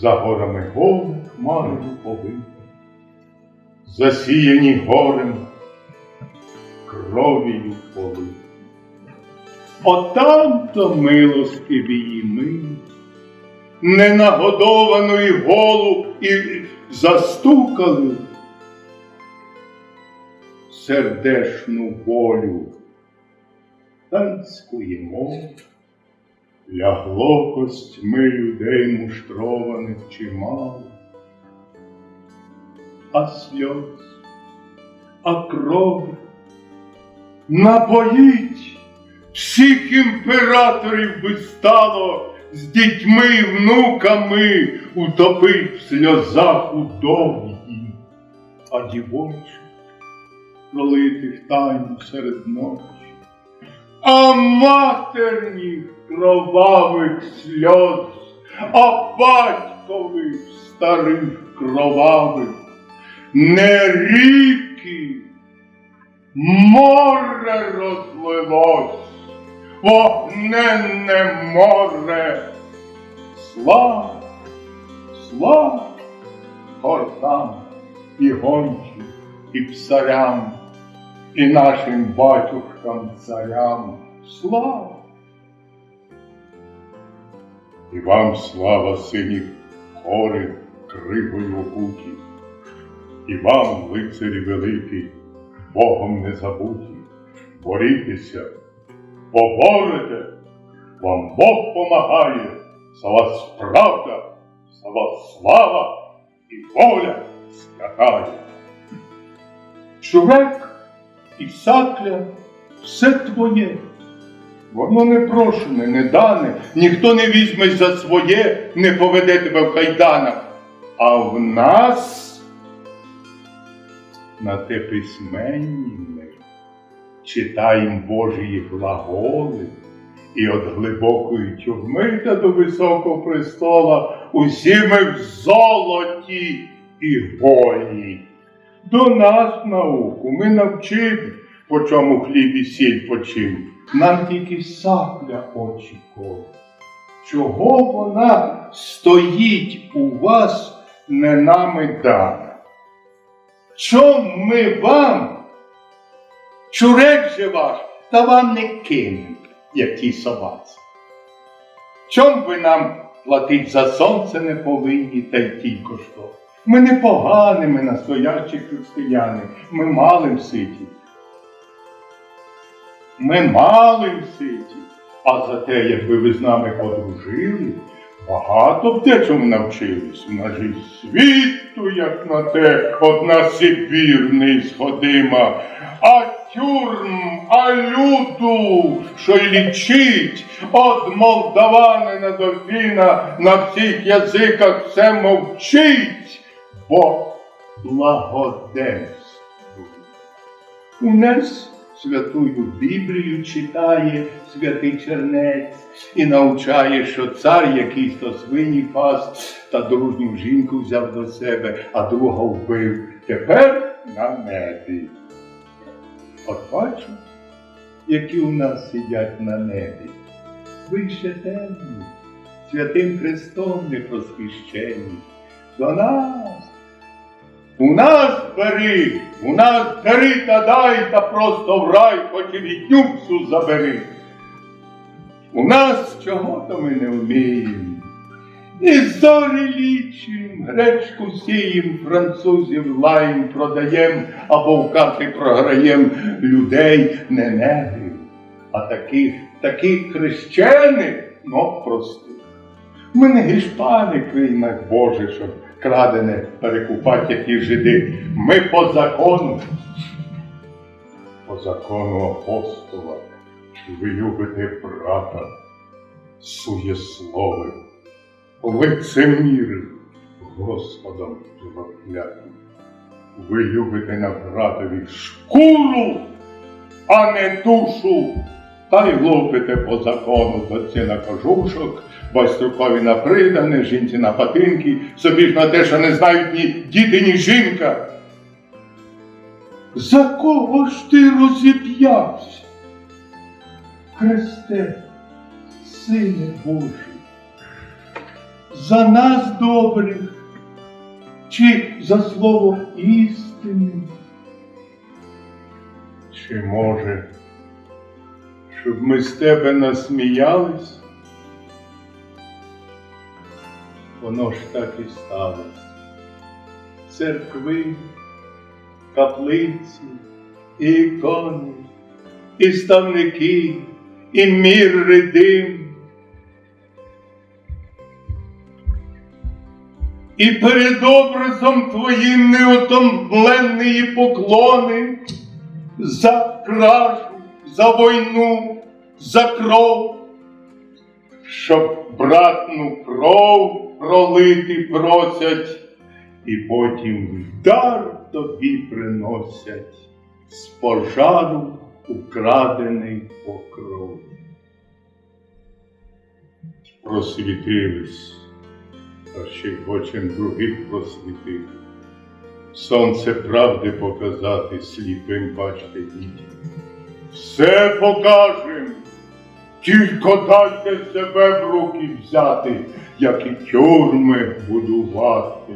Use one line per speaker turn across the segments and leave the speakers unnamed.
за горами голи хмарою повита, засіяні горем кров'ю поли. Отам то милости війни, ненагодованої голу і застукали сердешну волю. Танцькуємо, лягло костьми людей муштрованих чимало, а сльоз, а кров напоїть всіх імператорів би стало з дітьми і внуками утопить в сльозах удовгі, а дівочих пролитих тайну серед ночі, а матерніх кровавих сльоз, а батькових старих кровавих, не ріки, море розлилось, вогненне море, слава, слава гортам і гончим, і псарям, і нашим батюшкам царям слава. І вам слава синіх гори кригою окуті, і вам, лицарі великі, Богом не забуті, борітеся, поборете, вам Бог помагає, за вас правда, за вас слава і воля скакає. Чурек і сакля все твоє. Воно не прошене, не дане, ніхто не візьме за своє, не поведе тебе в кайданах. А в нас на те письменні ми читаємо Божії глаголи, і от глибокої тюрми та до високого престола усі ми в золоті і голі. До нас науку ми навчили, по чому хліб і сіль почим. Нам тільки сапля очі коле. Чого вона стоїть у вас не нами дана? Чом ми вам, чурек же ваш, та вам не кинем, як ті собаці? Чом ви нам платить за сонце не повинні, та й тільки що? Ми не погані, ми настоящі християни, ми малим ситі. Ми малим ситі, а зате, якби ви з нами подружили, багато б дечому навчились. У світу, як на те, одна Сибір не сходима, а тюрм, а люду, що й лічить, од молдаванина до фіна на всіх язиках все мовчить, бо благоденствує. У нас святую Біблію читає святий чернець і навчає, що цар якийсь то свині пас та дружню жінку взяв до себе, а друга вбив. Тепер на небі. От бачу, які у нас сидять на небі. Ви ще темні, святим Христом не просвіщені. До нас. У нас бери, у нас бери та дай та просто в рай, хоч і віднюксу забери. У нас чого то ми не вміємо. І зорі лічим, гречку сієм, французів лаєм продаєм, або в карти програєм людей не негрів, а таких, таких хрещених, ну простих. Ми не гішпани клеймах Боже, щоб крадене перекупати, які жиди. Ми по закону, по закону апостола, ви любите брата, суєслови, лицеміри Господом проклятим. Ви любите на братові шкуру, а не душу. Та й лупите по закону доці на кожушок, байструкові на придане, жінці на патинки, собі ж на те, що не знають ні діти, ні жінка. За кого ж ти розіп'явся? Христе, Сине Божий, за нас добрих, чи за слово істини? Чи може, щоб ми з тебе насміялись? Воно ж так і сталося. Церкви, каплиці, і ікони, і ставники, і мір дим. І перед образом твоїм неотомленої поклони за кражу, за війну, за кров, щоб братну кров пролити просять, і потім в дар тобі приносять з пожару украдений покров. Просвітились, а ще й хочем других просвітити. Сонце правди показати, сліпим бачте дітям. Все покажем, тільки дайте себе в руки взяти, як і тюрми будувати,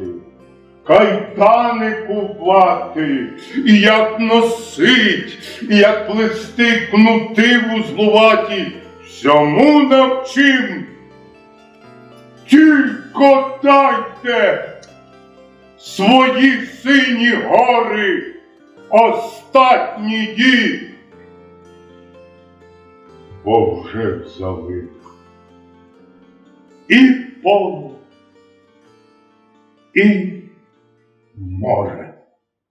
кайдани купувати, і як носить, і як плести кнути вузлуваті, всьому навчим. Тільки дайте свої сині гори, остатні дід, бо вже залив і поле, і море.